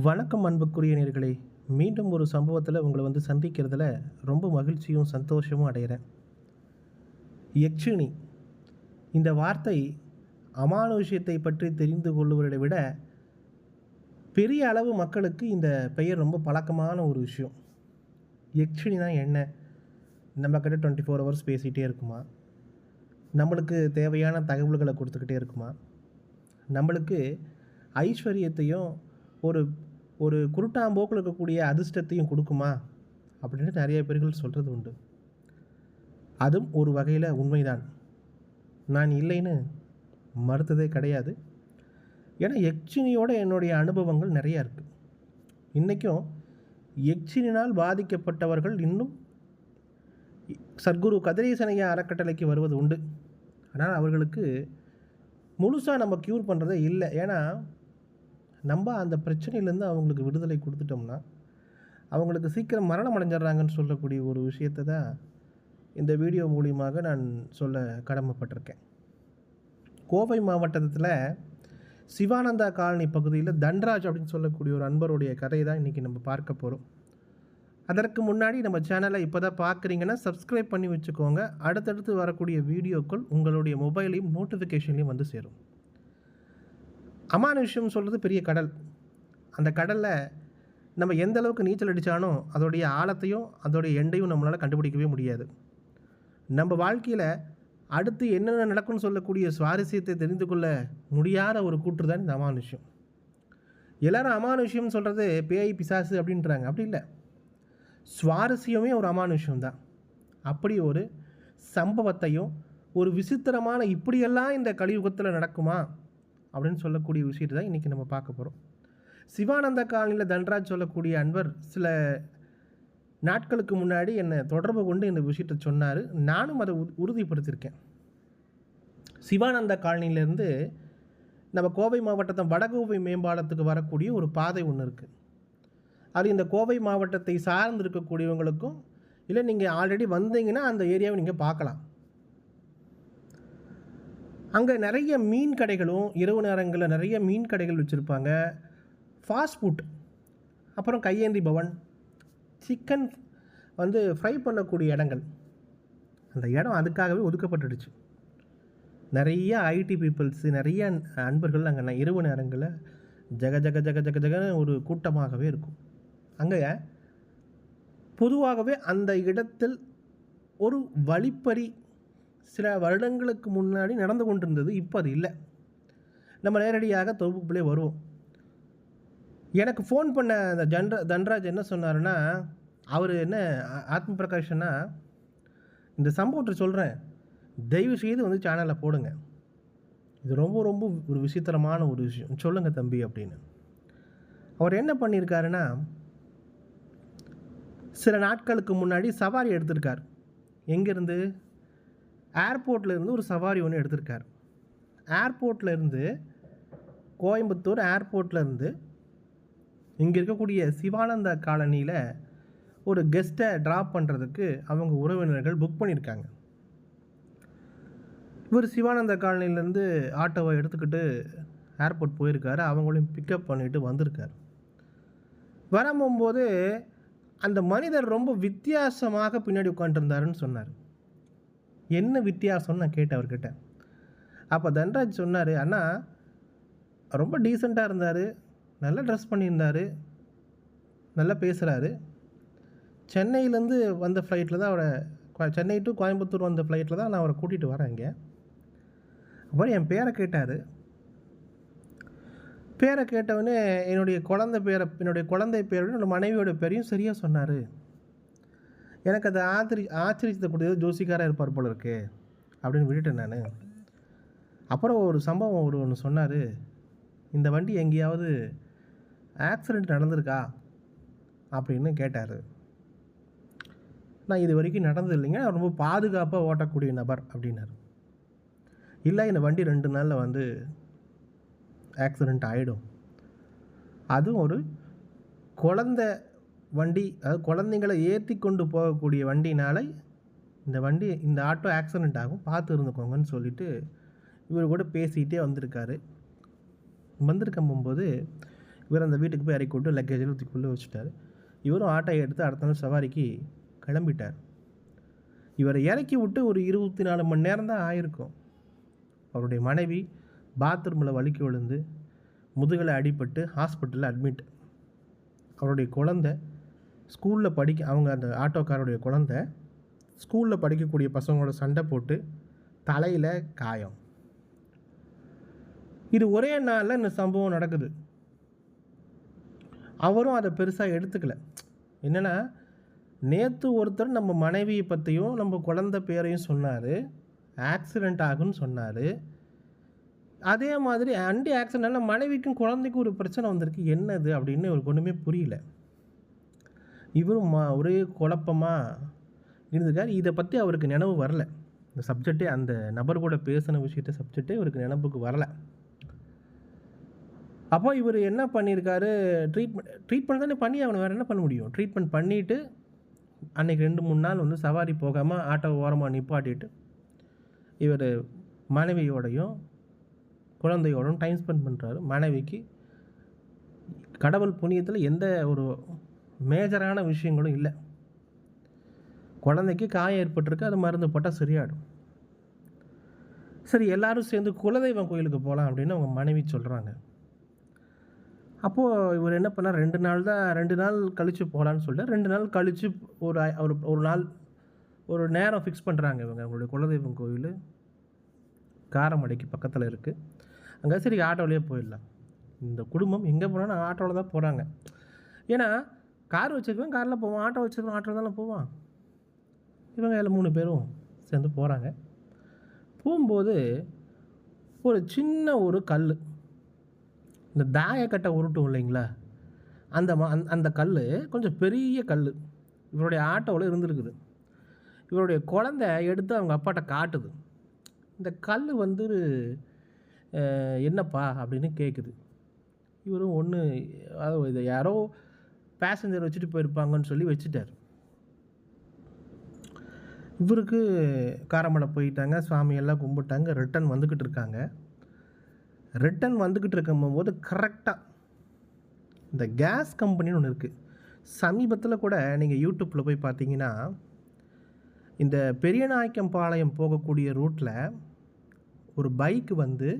வணக்கம் அன்புக்குரிய நேர்களே மீண்டும் ஒரு சம்பவத்தில் உங்களை வந்து சந்திக்கிறதுல ரொம்ப மகிழ்ச்சியும் சந்தோஷமும் அடைகிறேன் யக்ஷினி இந்த வார்த்தை அமானுஷ்யத்தை பற்றி தெரிந்து கொள்வதை விட பெரிய அளவு மக்களுக்கு இந்த பெயர் ரொம்ப பழக்கமான ஒரு விஷயம். யக்ஷினினா என்ன? நம்ம கிட்ட டுவெண்ட்டி ஃபோர் ஹவர்ஸ் பேசிகிட்டே இருக்குமா? நம்மளுக்கு தேவையான தகவல்களை கொடுத்துக்கிட்டே இருக்குமா? நம்மளுக்கு ஐஸ்வர்யத்தையும் ஒரு ஒரு குருட்டாம்போக்கில் இருக்கக்கூடிய அதிர்ஷ்டத்தையும் கொடுக்குமா? அப்படின்னு நிறைய பேர்கள் சொல்கிறது உண்டு. அதுவும் ஒரு வகையில் உண்மைதான். நான் இல்லைன்னு மறுத்ததே கிடையாது. ஏன்னா எக்ஷினியோட என்னுடைய அனுபவங்கள் நிறையா இருக்குது இன்றைக்கும் எக்ஸினினால் பாதிக்கப்பட்டவர்கள் இன்னும் சத்குரு கதிரேசனையா அறக்கட்டளைக்கு வருவது உண்டு. ஆனால் அவர்களுக்கு முழுசாக நம்ம க்யூர் பண்ணுறதே இல்லை. ஏன்னா நம்ம அந்த பிரச்சனையிலேருந்து அவங்களுக்கு விடுதலை கொடுத்துட்டோம்னா அவங்களுக்கு சீக்கிரம் மரணம் அடைஞ்சிட்றாங்கன்னு சொல்லக்கூடிய ஒரு விஷயத்தை தான் இந்த வீடியோ மூலியமாக நான் சொல்ல கடமைப்பட்டிருக்கேன். கோவை மாவட்டத்தில் சிவானந்தா காலனி பகுதியில் தன்ராஜ் அப்படின்னு சொல்லக்கூடிய ஒரு அன்பருடைய கதையை தான் இன்றைக்கி நம்ம பார்க்க போகிறோம் அதற்கு முன்னாடி நம்ம சேனலை இப்போ தான் பார்க்குறீங்கன்னா சப்ஸ்கிரைப் பண்ணி வச்சுக்கோங்க. அடுத்தடுத்து வரக்கூடிய வீடியோக்கள் உங்களுடைய மொபைலையும் நோட்டிஃபிகேஷன்லையும் வந்து சேரும். அமானுஷ்யம் சொல்கிறது பெரிய கடல். அந்த கடலில் நம்ம எந்த அளவுக்கு நீச்சல் அடித்தாலும் அதோடைய ஆழத்தையும் அதோடைய எண்டையும் நம்மளால் கண்டுபிடிக்கவே முடியாது. நம்ம வாழ்க்கையில் அடுத்து என்னென்ன நடக்கும்னு சொல்லக்கூடிய சுவாரஸ்யத்தை தெரிந்து கொள்ள முடியாத ஒரு கூற்று தான் இந்த அமானுஷ்யம் எல்லாரும் அமானுஷ்யம்னு சொல்கிறது பேய் பிசாசு அப்படின்றாங்க. அப்படி இல்லை. சுவாரஸ்யமே ஒரு அமானுஷ்யம் தான். அப்படி ஒரு சம்பவத்தையும் ஒரு விசித்திரமான இப்படியெல்லாம் இந்த கலியுகத்தில் நடக்குமா? அப்படின்னு சொல்லக்கூடிய விஷயத்தை தான் இன்றைக்கி நம்ம பார்க்க போகிறோம் சிவானந்த காலனியில் தன்ராஜ் சொல்லக்கூடிய அன்பர் சில நாட்களுக்கு முன்னாடி என்னை தொடர்பு கொண்டு இந்த விஷயத்தை சொன்னார். நானும் அதை உ- உறுதிப்படுத்தியிருக்கேன். சிவானந்த காலனியிலேருந்து நம்ம கோவை மாவட்டத்தை வடகோவை மேம்பாலத்துக்கு வரக்கூடிய ஒரு பாதை ஒன்று இருக்குது அது இந்த கோவை மாவட்டத்தை சார்ந்து இருக்கக்கூடியவங்களுக்கும் இல்லை நீங்கள் ஆல்ரெடி வந்தீங்கன்னா அந்த ஏரியாவை நீங்கள் பார்க்கலாம். அங்கே நிறைய மீன் கடைகளும் இரவு நேரங்களில் நிறைய மீன் கடைகள் வச்சுருப்பாங்க. ஃபாஸ்ட் ஃபுட் அப்புறம் கையேந்தி பவன். சிக்கன் வந்து ஃப்ரை பண்ணக்கூடிய இடங்கள். அந்த இடம் அதுக்காகவே ஒதுக்கப்பட்டுடுச்சு. நிறைய ஐடி பீப்புள்ஸு நிறைய அன்பர்கள் அங்கே இரவு நேரங்களில் ஜக ஜக ஜக ஜக ஜகன்னு ஒரு கூட்டமாகவே இருக்கும். அங்கே பொதுவாகவே அந்த இடத்தில் ஒரு வழிப்பறி சில வருடங்களுக்கு முன்னாடி நடந்து கொண்டிருந்தது இப்போ அது இல்லை. நம்ம நேரடியாக தொகுப்புக்குள்ளே வருவோம். எனக்கு ஃபோன் பண்ண அந்த ஜன்ர தன்ராஜ் என்ன சொன்னாருன்னா அவர் என்ன ஆ- ஆத்ம பிரகாஷன்னா இந்த சம்பவத்தை சொல்கிறேன் தயவு செய்து வந்து சேனலில் போடுங்க. இது ரொம்ப ரொம்ப ஒரு விசித்திரமான ஒரு விஷயம். சொல்லுங்கள் தம்பி அப்படின்னு. அவர் என்ன பண்ணியிருக்காருன்னா சில நாட்களுக்கு முன்னாடி சவாரி எடுத்திருக்கார். எங்கேருந்து? ஏர்போர்ட்டில் இருந்து ஒரு சவாரி ஒன்று எடுத்திருக்கார். ஏர்போர்ட்ல இருந்து கோயம்புத்தூர் ஏர்போர்ட்லேருந்து இங்கே இருக்கக்கூடிய சிவானந்தா காலனியில் ஒரு கெஸ்ட்டை ட்ராப் பண்ணுறதுக்கு அவங்க உறவினர்கள் புக் பண்ணியிருக்காங்க. இவர் சிவானந்த காலனிலேருந்து ஆட்டோவை எடுத்துக்கிட்டு ஏர்போர்ட் போயிருக்காரு. அவங்களையும் பிக்கப் பண்ணிட்டு வந்திருக்கார். வரும்போது அந்த மனிதர் ரொம்ப வித்தியாசமாக பின்னாடி உட்காந்துருந்தாருன்னு சொன்னார். என்ன வித்தியாசம்னு நான் கேட்டேன் அவர்கிட்ட. அப்போ தன்ராஜ் சொன்னார் அண்ணா ரொம்ப டீசெண்டாக இருந்தார் நல்லா ட்ரெஸ் பண்ணியிருந்தார் நல்லா பேசுகிறாரு சென்னையிலேருந்து வந்த ஃப்ளைட்டில் தான் அவரை கோ- சென்னை டு கோயம்புத்தூர் வந்த ஃப்ளைட்டில் தான் நான் அவரை கூட்டிகிட்டு வரேன் இங்கே. அப்புறம் என் பேரை கேட்டார். பேரை கேட்டவொடனே என்னுடைய குழந்தை பேரை என்னுடைய குழந்தை பேரோட என்னோடய மனைவியோட பேரையும் சரியாக சொன்னார். எனக்கு அதை ஆச்சரி ஆச்சரியத்தக்கூடியது ஜோசிக்காராக இருப்பார் போல இருக்கு அப்படின்னு விட்டுட்டேன் நான். அப்புறம் ஒரு சம்பவம் ஒரு ஒன்று சொன்னார். இந்த வண்டி எங்கேயாவது ஆக்சிடெண்ட் நடந்திருக்கா? அப்படின்னு கேட்டார். நான் இது வரைக்கும் நடந்தது இல்லைங்க. நான் ரொம்ப பாதுகாப்பாக ஓட்டக்கூடிய நபர் அப்படின்னாரு. இல்லை இந்த வண்டி ரெண்டு நாளில் வந்து ஆக்சிடெண்ட் ஆகிடும் அதுவும் ஒரு குழந்த வண்டி அதாவது குழந்தைங்களை ஏற்றி கொண்டு போகக்கூடிய வண்டினால் இந்த வண்டி இந்த ஆட்டோ ஆக்சிடெண்ட் ஆகும். பார்த்து இருந்துக்கோங்கன்னு சொல்லிட்டு இவர் கூட பேசிக்கிட்டே வந்திருக்காரு. வந்திருக்கும் போகும்போது இவர் அந்த வீட்டுக்கு போய் இறக்கி விட்டு லக்கேஜில் ஊற்றிக்குள்ளே வச்சுட்டாரு. இவரும் ஆட்டோ எடுத்து அடுத்த நாள் சவாரிக்கு கிளம்பிட்டார். இவரை இறக்கி விட்டு ஒரு இருபத்தி நாலு மணி நேரம் தான் ஆயிருக்கும். அவருடைய மனைவி பாத்ரூமில் வலிக்கு விழுந்து முதுகில் அடிபட்டு ஹாஸ்பிட்டலில் அட்மிட் அவருடைய குழந்த ஸ்கூலில் படிக்க அவங்க அந்த ஆட்டோக்காரருடைய குழந்த ஸ்கூலில் படிக்கக்கூடிய பசங்களோட சண்டை போட்டு தலையில் காயம். இது ஒரே நாளில் இந்த சம்பவம் நடக்குது. அவரும் அதை பெருசாக எடுத்துக்கல. என்னென்னா நேற்று ஒருத்தர் நம்ம மனைவியை பற்றியும் நம்ம குழந்த பேரையும் சொன்னார். ஆக்சிடெண்ட் ஆகும்னு சொன்னார். அதே மாதிரி அண்டி ஆக்சிடென்ட்னால மனைவிக்கும் குழந்தைக்கும் ஒரு பிரச்சனை வந்திருக்கு. என்னது? அப்படின்னு ஒரு ஒன்றுமே புரியல. இவரும் மா ஒரே குழப்பமாக இருந்திருக்கார். இதை பற்றி அவருக்கு நினைவு வரல. இந்த சப்ஜெக்டே அந்த நபர் கூட பேசின விஷயத்த சப்ஜெக்டே இவருக்கு நினைப்புக்கு வரல. அப்போ இவர் என்ன பண்ணியிருக்காரு? ட்ரீட்மெண்ட் ட்ரீட்மெண்ட் தானே பண்ணி அவனை வேறு என்ன பண்ண முடியும்? ட்ரீட்மெண்ட் பண்ணிவிட்டு அன்றைக்கி ரெண்டு மூணு நாள் வந்து சவாரி போகாமல் ஆட்டோ ஓரமாக நிப்பாட்டிட்டு இவர் மனைவியோடையும் குழந்தையோடும் டைம் ஸ்பெண்ட் பண்ணுறாரு மனைவிக்கு கடவுள் புண்ணியத்தில் எந்த ஒரு மேஜரான விஷயங்களும் இல்லை. குழந்தைக்கு காயம் ஏற்பட்டிருக்கு அது மருந்து போட்டால் சரியாடும் சரி எல்லாரும் சேர்ந்து குலதெய்வம் கோயிலுக்கு போகலாம் அப்படின்னு அவங்க மனைவி சொல்கிறாங்க அப்போது இவர் என்ன பண்ணார்? ரெண்டு நாள் தான் ரெண்டு நாள் கழித்து போகலான்னு சொல்லிட்டு ரெண்டு நாள் கழித்து ஒரு ஒரு ஒரு நாள் ஒரு நேரம் ஃபிக்ஸ் பண்ணுறாங்க இவங்க. அவங்களுடைய குலதெய்வம் கோயில் காரமடைக்கு பக்கத்தில் இருக்குது அங்கே சரி ஆட்டோவிலே போயிடலாம். இந்த குடும்பம் எங்கே போனாலும் ஆட்டோவில் தான் போகிறாங்க ஏன்னா கார் வச்சுருக்கவன் காரில் போவான் ஆட்டோ வச்சுருக்கோம் ஆட்டோ தானே போவான். இவங்க எல்லாம் மூணு பேரும் சேர்ந்து போகிறாங்க போகும்போது ஒரு சின்ன ஒரு கல் இந்த தாயக்கட்டை உருட்டும் இல்லைங்களா? அந்த மா அந்த- அந்த கல் கொஞ்சம் பெரிய கல் இவருடைய ஆட்டோவில் இருந்திருக்குது. இவருடைய குழந்தை எடுத்து அவங்க அப்பாட்ட காட்டுது. இந்த கல் வந்து என்னப்பா அப்படின்னு கேட்குது இவரும் ஒன்று அதாவது இதை யாரோ பேசஞ்சர் வச்சுட்டு போயிருப்பாங்கன்னு சொல்லி வச்சுட்டார். இவருக்கு காரமடை போயிட்டாங்க சாமி எல்லாம் கும்பிட்டாங்க ரிட்டன் வந்துக்கிட்டு இருக்காங்க. ரிட்டன் வந்துக்கிட்டு இருக்கும்போது கரெக்டாக இந்த கேஸ் கம்பெனின்னு ஒன்று இருக்குது சமீபத்தில் கூட நீங்கள் யூடியூப்பில் போய் பார்த்தீங்கன்னா இந்த பெரியநாயக்கம்பாளையம் போகக்கூடிய ரூட்டில் ஒரு பைக் வந்து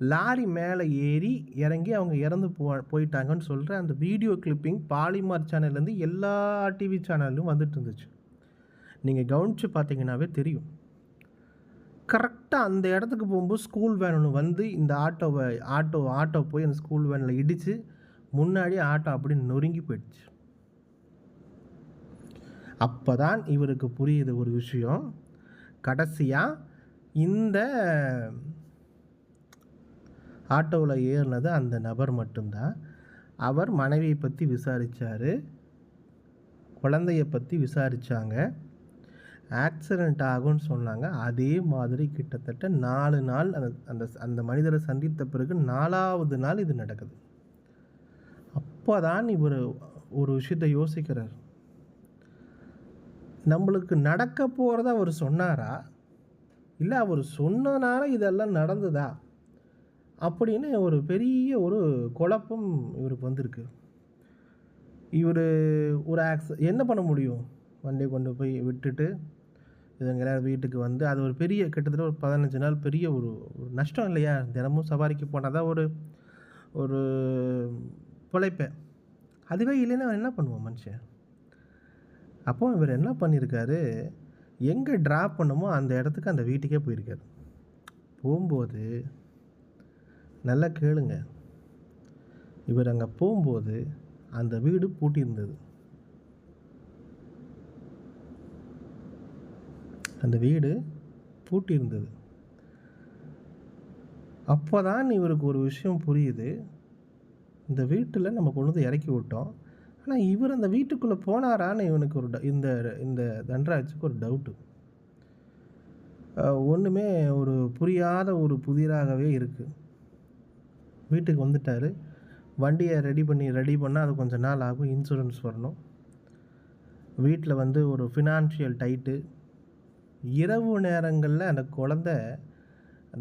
லாரி மேலே ஏறி இறங்கி அவங்க இறந்து போ போயிட்டாங்கன்னு சொல்கிற அந்த வீடியோ கிளிப்பிங் பாலிமார் சேனல்லேருந்து எல்லா டிவி சேனல்லையும் வந்துட்டு இருந்துச்சு. நீங்கள் கவனித்து பார்த்தீங்கன்னாவே தெரியும். கரெக்டாக அந்த இடத்துக்கு போகும்போது ஸ்கூல் வேன் ஒன்று வந்து இந்த ஆட்டோவை ஆட்டோ ஆட்டோ போய் அந்த ஸ்கூல் வேனில் இடித்து முன்னாடி ஆட்டோ அப்படி நொறுங்கி போயிடுச்சு. அப்போ தான் இவருக்கு புரியுது ஒரு விஷயம். கடைசியாக இந்த ஆட்டோவில் ஏறினது அந்த நபர் மட்டும்தான். அவர் மனைவியை பற்றி விசாரித்தார் குழந்தைய பற்றி விசாரித்தாங்க ஆக்சிடெண்ட் ஆகும்னு சொன்னாங்க. அதே மாதிரி கிட்டத்தட்ட நாலு நாள் அந்த அந்த அந்த மனிதரை சந்தித்த பிறகு நாலாவது நாள் இது நடக்குது. அப்போ தான் இவர் ஒரு விஷயத்தை யோசிக்கிறார். நம்மளுக்கு நடக்க போகிறத அவர் சொன்னாரா? இல்லை அவர் சொன்னனால இதெல்லாம் நடந்ததா? அப்படின்னு ஒரு பெரிய ஒரு குழப்பம் இவருக்கு வந்திருக்கு. இவர் ஒரு ஆக்ஸ் என்ன பண்ண முடியும்? வண்டியை கொண்டு போய் விட்டுட்டு இவங்க வீட்டுக்கு வந்து அது ஒரு பெரிய கிட்டத்தட்ட ஒரு பதினஞ்சு நாள் பெரிய ஒரு நஷ்டம் இல்லையா? தினமும் சவாரிக்கு போனால் தான் ஒரு ஒரு பிழைப்பேன் அதுவே இல்லைன்னா அவன் என்ன பண்ணுவான் மனுஷன்? அப்போ இவர் என்ன பண்ணியிருக்காரு எங்கே ட்ராப் பண்ணுமோ அந்த இடத்துக்கு அந்த வீட்டுக்கே போயிருக்காரு. போகும்போது நல்லா கேளுங்க. இவர் அங்கே போகும்போது அந்த வீடு பூட்டியிருந்தது. அந்த வீடு பூட்டியிருந்தது. அப்போ தான் இவருக்கு ஒரு விஷயம் புரியுது. இந்த வீட்டில் நம்ம கொண்டு வந்து இறக்கி விட்டோம். ஆனால் இவர் அந்த வீட்டுக்குள்ளே போனாரான்னு இவனுக்கு ஒரு ட- இந்த இந்த தண்டராஜுக்கு ஒரு டவுட்டு. ஒன்றுமே ஒரு புரியாத ஒரு புதிராகவே இருக்குது வீட்டுக்கு வந்துட்டார். வண்டியை ரெடி பண்ணி ரெடி பண்ணால் அது கொஞ்சம் நாள் ஆகும் இன்சூரன்ஸ் வரணும். வீட்டில் வந்து ஒரு ஃபினான்ஷியல் டைட்டு இரவு நேரங்களில் அந்த குழந்த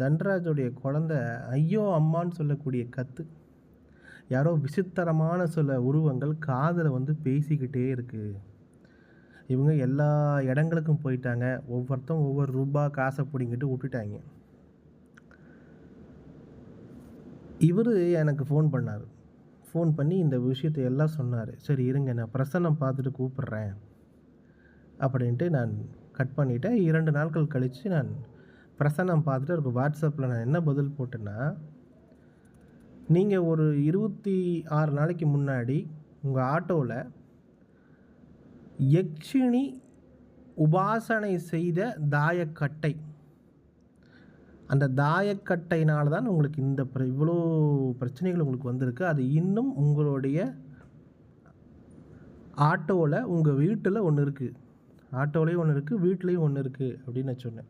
தண்டராஜுடைய குழந்த ஐயோ அம்மான்னு சொல்லக்கூடிய கத்து. யாரோ விசித்திரமான சில உருவங்கள் காதில் வந்து பேசிக்கிட்டே இருக்குது இவங்க எல்லா இடங்களுக்கும் போயிட்டாங்க. ஒவ்வொருத்தரும் ஒவ்வொரு ரூபா காசை பிடிங்கிட்டு விட்டுட்டாங்க. இவர் எனக்கு ஃபோன் பண்ணார். ஃபோன் பண்ணி இந்த விஷயத்தை எல்லாம் சொன்னார். சரி இருங்க நான் பிரசன்னம் பார்த்துட்டு கூப்பிட்றேன். அப்படின்ட்டு நான் கட் பண்ணிவிட்டேன் இரண்டு நாட்கள் கழித்து நான் பிரசன்னம் பார்த்துட்டு அவருக்கு வாட்ஸ்அப்பில் நான் என்ன பதில் போட்டேன்னா நீங்கள் ஒரு இருபத்தி ஆறு நாளைக்கு முன்னாடி உங்கள் ஆட்டோவில் யக்ஷினி உபாசனை செய்த தாயக்கட்டை அந்த தாயக்கட்டையினால் தான் உங்களுக்கு இந்த பிர இவ்வளோ பிரச்சனைகள் உங்களுக்கு வந்திருக்கு. அது இன்னும் உங்களுடைய ஆட்டோவில் உங்கள் வீட்டில் ஒன்று இருக்குது ஆட்டோலேயும் ஒன்று இருக்குது வீட்லேயும் ஒன்று இருக்குது அப்படின்னு நான் சொன்னேன்.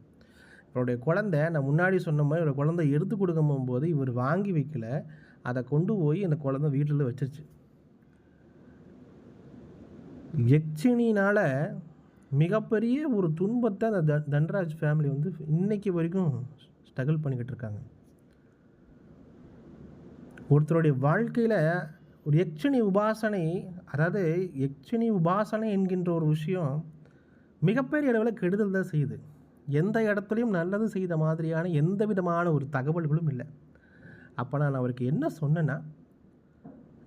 இவருடைய குழந்தை நான் முன்னாடி சொன்ன மாதிரி இவரோட குழந்தை எடுத்து கொடுக்கும் போது இவர் வாங்கி வைக்கல. அதை கொண்டு போய் அந்த குழந்தை வீட்டில் வச்சிருச்சு. யக்ஷினினால் மிகப்பெரிய ஒரு துன்பத்தை அந்த தன்ராஜ் ஃபேமிலி வந்து இன்றைக்கி வரைக்கும் ஸ்ட்ரகிள் பண்ணிக்கிட்டு இருக்காங்க. ஒருத்தருடைய வாழ்க்கையில் ஒரு யக்ஷினி உபாசனை அதாவது எக்ஷனி உபாசனை என்கின்ற ஒரு விஷயம் மிகப்பெரிய அளவில் கெடுதல் தான் செய்யுது. எந்த இடத்துலையும் நல்லது செய்த மாதிரியான எந்த விதமான ஒரு தகவல்களும் இல்லை. அப்போ நான் அவருக்கு என்ன சொன்னேன்னா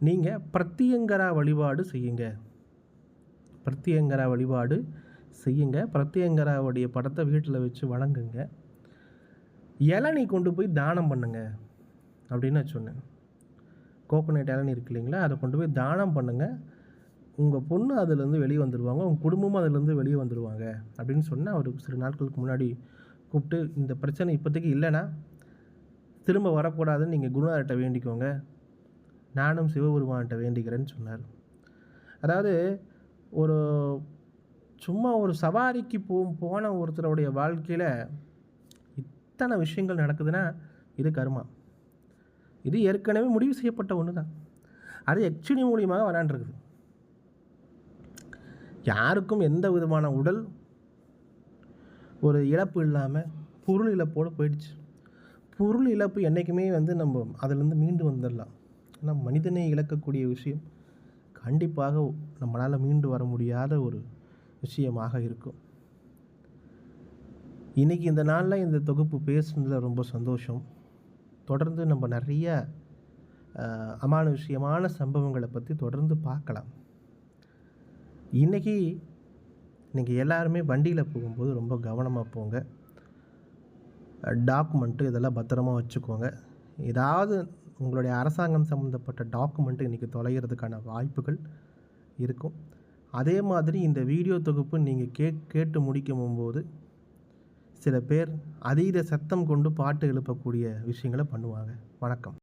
நீங்கள் பிரத்தியங்கரா வழிபாடு செய்யுங்க. பிரத்தியங்கரா வழிபாடு செய்யுங்க. பிரத்தியங்கராவுடைய படத்தை வீட்டில் வச்சு வழங்குங்க இளநீ கொண்டு போய் தானம் பண்ணுங்க அப்படின்னு நான் சொன்னேன். கோகோனட் இளநீ இருக்கு இல்லைங்களா? அதை கொண்டு போய் தானம் பண்ணுங்கள் உங்கள் பொண்ணு அதுலேருந்து வெளியே வந்துடுவாங்க உங்கள் குடும்பமும் அதுலேருந்து வெளியே வந்துடுவாங்க அப்படின்னு சொன்னால் அவர் சில நாட்களுக்கு முன்னாடி கூப்பிட்டு இந்த பிரச்சனை இப்போதைக்கு இல்லைன்னா திரும்ப வரக்கூடாதுன்னு நீங்கள் குருநாதர்கிட்ட வேண்டிக்கோங்க. நானும் சிவபெருமான்கிட்ட வேண்டிக்கிறேன்னு சொன்னார். அதாவது ஒரு சும்மா ஒரு சவாரிக்கு போ போன ஒருத்தருடைய வாழ்க்கையில் இத்தனை விஷயங்கள் நடக்குதுன்னா இது கருமா. இது ஏற்கனவே முடிவு செய்யப்பட்ட ஒன்று தான் அது எக்ஷினி மூலியமாக வராண்டிருக்குது. யாருக்கும் எந்த விதமான உடல் ஒரு இழப்பு இல்லாமல் பொருள் இழப்போடு போயிடுச்சு. பொருள் இழப்பு என்றைக்குமே வந்து நம்ம அதிலேருந்து மீண்டு வந்துடலாம். ஆனால் மனிதனை இழக்கக்கூடிய விஷயம் கண்டிப்பாக நம்மளால் மீண்டு வர முடியாத ஒரு விஷயமாக இருக்கும். இன்றைக்கி இந்த நாளில் இந்த தொகுப்பு பேசுனதில் ரொம்ப சந்தோஷம். தொடர்ந்து நம்ம நிறைய அமானுஷ்யமான சம்பவங்களை பற்றி தொடர்ந்து பார்க்கலாம். இன்றைக்கி நீங்கள் எல்லாருமே வண்டியில் போகும்போது ரொம்ப கவனமாக போங்க. டாக்குமெண்ட்டு இதெல்லாம் பத்திரமா வச்சுக்கோங்க. ஏதாவது உங்களுடைய அரசாங்கம் சம்மந்தப்பட்ட டாக்குமெண்ட்டு இன்றைக்கி தொலைகிறதுக்கான வாய்ப்புகள் இருக்கும். அதே மாதிரி இந்த வீடியோ தொகுப்பு நீங்கள் கே கேட்டு முடிக்கும் போது சில பேர் அதீத சத்தம் கொண்டு பாட்டு எழுப்பக்கூடிய விஷயங்களை பண்ணுவாங்க. வணக்கம்.